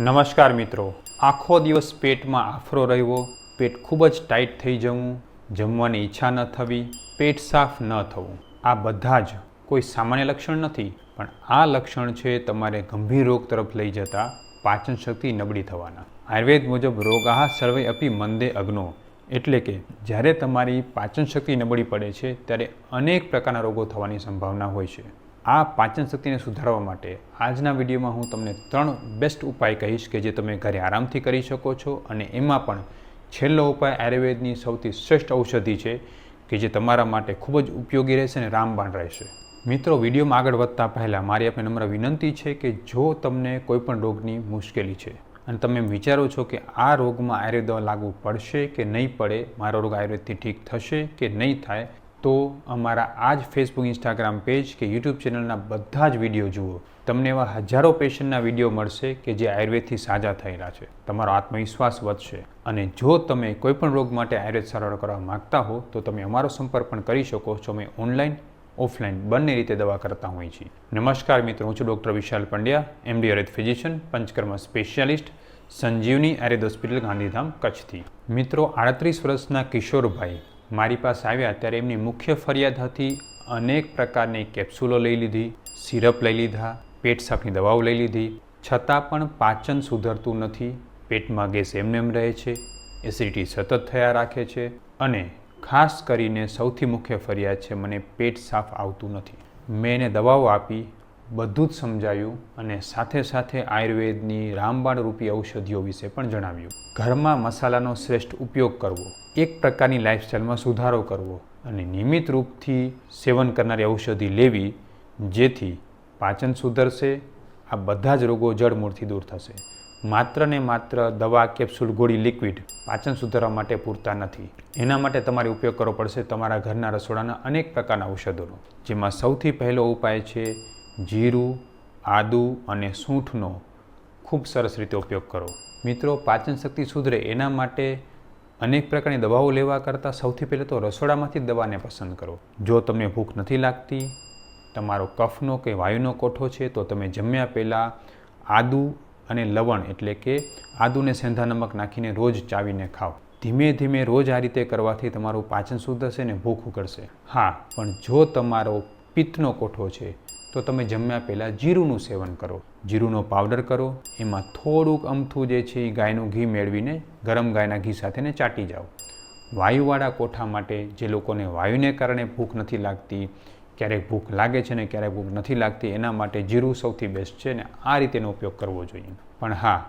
નમસ્કાર મિત્રો. આખો દિવસ પેટમાં આફરો રહેવો પેટ ખૂબ જ ટાઈટ થઈ જવું, જમવાની ઈચ્છા ન થવી, પેટ સાફ ન થવું. આ બધા જ કોઈ સામાન્ય લક્ષણ નથી, પણ આ લક્ષણ છે તમારે ગંભીર રોગ તરફ લઈ જતા પાચન શક્તિ નબળી થવાના. આયુર્વેદ મુજબ રોગાહ સર્વે અપી મંદે અગ્નો. એટલે કે જ્યારે તમારી પાચન શક્તિ નબળી પડે છે, ત્યારે અનેક પ્રકારના રોગો થવાની સંભાવના હોય છે. આ પાચન શક્તિને સુધારવા માટે આજના વિડીયોમાં હું તમને ત્રણ બેસ્ટ ઉપાય કહીશ કે જે તમે ઘરે આરામથી કરી શકો છો અને એમાં પણ છેલ્લો ઉપાય આયુર્વેદની સૌથી શ્રેષ્ઠ ઔષધિ છે કે જે તમારા માટે ખૂબ જ ઉપયોગી રહેશે અને રામબાણ રહેશે. મિત્રો, વિડીયોમાં આગળ વધતા પહેલાં મારી આપણે નમ્ર વિનંતી છે કે જો તમને કોઈપણ રોગની મુશ્કેલી છે અને તમે વિચારો છો કે આ રોગમાં આયુર્વેદ લાગુ પડશે કે નહીં પડે, મારો રોગ આયુર્વેદથી ઠીક થશે કે નહીં થાય તો અમારા આ જ ફેસબુક ઇન્સ્ટાગ્રામ પેજ કે યુટ્યુબ ચેનલના બધા જ વીડિયો જુઓ. તમને એવા હજારો પેશન્ટના વીડિયો મળશે કે જે આયુર્વેદથી સાજા થયેલા છે. તમારો આત્મવિશ્વાસ વધશે. અને જો તમે કોઈપણ રોગ માટે આયુર્વેદ સારવાર કરવા માગતા હો, તો તમે અમારો સંપર્ક પણ કરી શકો છો. અમે ઓનલાઈન ઓફલાઈન બંને રીતે દવા કરતા હોઈએ છીએ. નમસ્કાર મિત્રો, હું છું doctor Vishal Pandya MD Ayurveda physician Panchakarma specialist Sanjivani Ayurveda hospital Gandhidham, કચ્છથી. મિત્રો, આડત્રીસ વર્ષના કિશોરભાઈ મારી પાસે આવ્યા ત્યારે એમની મુખ્ય ફરિયાદ હતી અનેક પ્રકારની કેપ્સ્યુલો લઈ લીધી, સિરપ લઈ લીધા, પેટ સાફની દવાઓ લઈ લીધી. છતાં પણ પાચન સુધરતું નથી, પેટમાં ગેસ એમને એમ રહે છે, એસિડિટી સતત થયા રાખે છે અને ખાસ કરીને સૌથી મુખ્ય ફરિયાદ છે, મને પેટ સાફ આવતું નથી. મેં એને દવાઓ આપી બધું જ સમજાયું અને સાથે સાથે આયુર્વેદની રામબાણ રૂપી ઔષધિઓ વિશે પણ જણાવ્યું. ઘરમાં મસાલાનો શ્રેષ્ઠ ઉપયોગ કરવો, એક પ્રકારની લાઇફસ્ટાઈલમાં સુધારો કરવો અને નિયમિત રૂપથી સેવન કરનારી ઔષધિ લેવી, જેથી પાચન સુધરશે, આ બધા જ રોગો જડમૂળથી દૂર થશે. માત્ર ને માત્ર દવા, કેપ્સ્યુલ, ગોળી, લિક્વિડ પાચન સુધારવા માટે પૂરતા નથી. એના માટે તમારે ઉપયોગ કરવો પડશે તમારા ઘરના રસોડાના અનેક પ્રકારના ઔષધોનો, જેમાં સૌથી પહેલો ઉપાય છે જીરું, આદુ અને સૂંઠનો ખૂબ સરસ રીતે ઉપયોગ કરો. મિત્રો, પાચન શક્તિ સુધરે એના માટે અનેક પ્રકારની દવાઓ લેવા કરતાં સૌથી પહેલાં તો રસોડામાંથી દવાને પસંદ કરો. જો તમને ભૂખ નથી લાગતી, તમારો કફનો કે વાયુનો કોઠો છે, તો તમે જમ્યા પહેલાં આદુ અને લવણ, એટલે કે આદુને સેંધા નમક નાખીને રોજ ચાવીને ખાઓ. ધીમે ધીમે રોજ આ રીતે કરવાથી તમારું પાચન સુધરશે ને ભૂખ ઉકળશે હા, પણ જો તમારો પિત્તનો કોઠો છે તો તમે જમ્યા પહેલાં જીરુંનું સેવન કરો. જીરુંનો પાવડર કરો. એમાં થોડુંક અમથું જે છે એ ગાયનું ઘી મેળવીને, ગરમ ગાયના ઘી સાથેને ચાટી જાઓ. વાયુવાળા કોઠા માટે જે લોકોને વાયુને કારણે ભૂખ નથી લાગતી, ક્યારેક ભૂખ લાગે છે ને ક્યારેક ભૂખ નથી લાગતી, એના માટે જીરું સૌથી બેસ્ટ છે ને આ રીતેનો ઉપયોગ કરવો જોઈએ. પણ હા,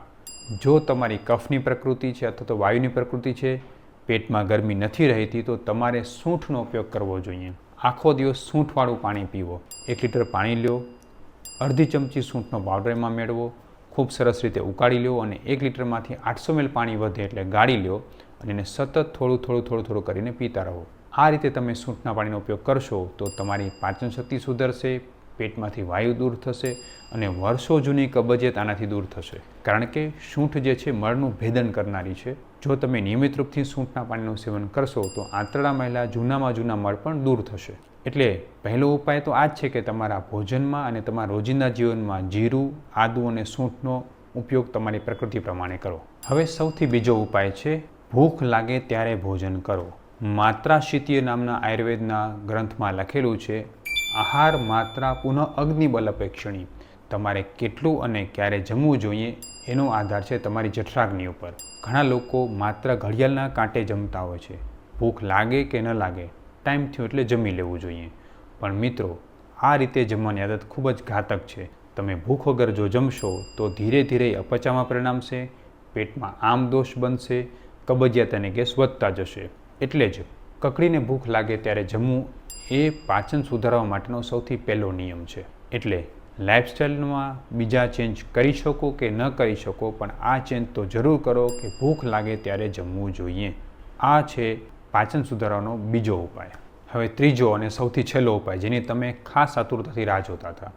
જો તમારી કફની પ્રકૃતિ છે અથવા તો વાયુની પ્રકૃતિ છે, પેટમાં ગરમી નથી રહેતી, તો તમારે સૂંઠનો ઉપયોગ કરવો જોઈએ. આખો દિવસ સૂંઠવાળું પાણી પીવો. એક લીટર પાણી લ્યો. અડધી ચમચી સૂંઠનો પાવડર એમાં મેળવો. ખૂબ સરસ રીતે ઉકાળી લો અને એક લીટરમાંથી આઠસો મેલ પાણી વધે એટલે ગાળી લ્યો અને એને સતત થોડું થોડું થોડું થોડું કરીને પીતા રહો. આ રીતે તમે સૂંઠના પાણીનો ઉપયોગ કરશો તો તમારી પાચન શક્તિ સુધરશે પેટમાંથી વાયુ દૂર થશે અને વર્ષો જૂની કબજિયાત આનાથી દૂર થશે. કારણ કે સૂંઠ જે છે, મળનું ભેદન કરનારી છે. જો તમે નિયમિત રૂપથી સૂંઠના પાણીનું સેવન કરશો, તો આંતરડા મહિલા જૂનામાં જૂના મળ પણ દૂર થશે. એટલે પહેલો ઉપાય તો આ જ છે કે તમારા ભોજનમાં અને તમારા રોજિંદા જીવનમાં જીરું, આદુ અને સૂંઠનો ઉપયોગ તમારી પ્રકૃતિ પ્રમાણે કરો. હવે સૌથી બીજો ઉપાય છે, ભૂખ લાગે ત્યારે ભોજન કરો. માત્રા શીતીય નામના આયુર્વેદના ગ્રંથમાં લખેલું છે આહાર માત્રા પુનઃ અગ્નિબલ અપેક્ષણી. તમારે કેટલું અને ક્યારે જમવું જોઈએ એનો આધાર છે તમારી જઠરાગ્નિ ઉપર. ઘણા લોકો માત્ર ઘડિયાળના કાંટે જમતા હોય છે. ભૂખ લાગે કે ન લાગે, ટાઈમ થયો એટલે જમી લેવું જોઈએ. પણ મિત્રો, આ રીતે જમવાની આદત ખૂબ જ ઘાતક છે. તમે ભૂખ વગર જો જમશો તો ધીરે ધીરે અપચામાં પરિણામશે પેટમાં આમ દોષ બનશે, કબજિયાત અને ગેસ વધતા જશે. એટલે જ કકડીને ભૂખ લાગે ત્યારે જમવું એ પાચન સુધારવા માટેનો સૌથી પહેલો નિયમ છે. એટલે લાઇફસ્ટાઈલમાં બીજા ચેન્જ કરી શકો કે ન કરી શકો, પણ આ ચેન્જ તો જરૂર કરો કે ભૂખ લાગે ત્યારે જમવું જોઈએ. આ છે પાચન સુધારવાનો બીજો ઉપાય. હવે ત્રીજો અને સૌથી છેલ્લો ઉપાય, જેની તમે ખાસ આતુરતાથી રાહ જોતા હતા,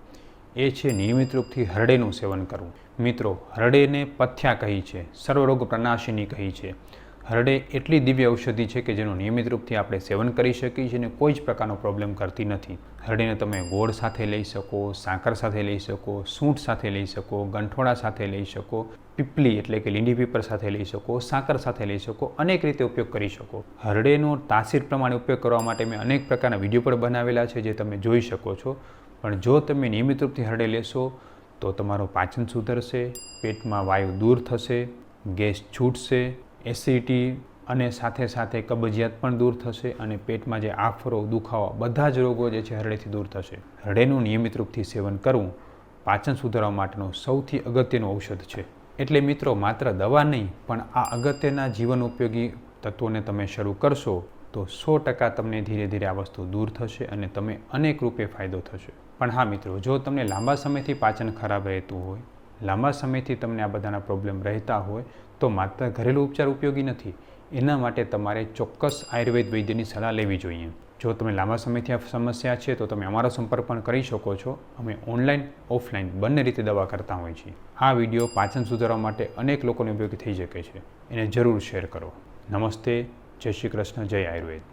એ છે નિયમિત રૂપથી હરડેનું સેવન કરવું. મિત્રો, હરડેને પથ્યા કહી છે, સર્વરોગ પ્રનાશિની કહી છે. હરડે એટલી દિવ્ય ઔષધિ છે કે જેનું નિયમિત રૂપથી આપણે સેવન કરી શકીએ છીએ અને કોઈ જ પ્રકારનો પ્રોબ્લેમ કરતી નથી. હરડીને તમે ગોળ સાથે લઈ શકો, સાકર સાથે લઈ શકો, સૂંઠ સાથે લઈ શકો ગંઠોડા સાથે લઈ શકો, પીપલી એટલે કે લીંડી પીપર સાથે લઈ શકો, સાકર સાથે લઈ શકો, અનેક રીતે ઉપયોગ કરી શકો. હરડેનો તાસીર પ્રમાણે ઉપયોગ કરવા માટે મેં અનેક પ્રકારના વીડિયો પણ બનાવેલા છે જે તમે જોઈ શકો છો. પણ જો તમે નિયમિત રૂપથી હરડે લેશો, તો તમારું પાચન સુધરશે, પેટમાં વાયુ દૂર થશે, ગેસ છૂટશે એસિડિટી અને સાથે સાથે કબજિયાત પણ દૂર થશે અને પેટમાં જે આફરો, દુખાવો, બધા જ રોગો જે છે હૃદયથી દૂર થશે. હૃદયનું નિયમિત રૂપથી સેવન કરવું પાચન સુધારવા માટેનું સૌથી અગત્યનું ઔષધ છે. એટલે મિત્રો, માત્ર દવા નહીં, પણ આ અગત્યના જીવન ઉપયોગી તત્વોને તમે શરૂ કરશો, તો સો ટકા તમને ધીરે ધીરે આ વસ્તુ દૂર થશે અને તમે અનેક રૂપે ફાયદો થશે. પણ હા મિત્રો, જો તમને લાંબા સમયથી પાચન ખરાબ રહેતું હોય લાંબા સમયથી તમને આ બધાના પ્રોબ્લેમ રહેતા હોય તો માત્ર ઘરેલું ઉપચાર ઉપયોગી નથી. એના માટે તમારે ચોક્કસ આયુર્વેદ વૈદ્યની સલાહ લેવી જોઈએ. જો તમે લાંબા સમયથી આ સમસ્યા છે તો તમે અમારો સંપર્ક પણ કરી શકો છો. અમે ઓનલાઈન ઓફલાઈન બંને રીતે દવા કરતા હોઈએ છીએ. આ વીડિયો પાચન સુધારવા માટે અનેક લોકોને ઉપયોગી થઈ શકે છે. એને જરૂર શેર કરો. નમસ્તે. જય શ્રી કૃષ્ણ. જય આયુર્વેદ.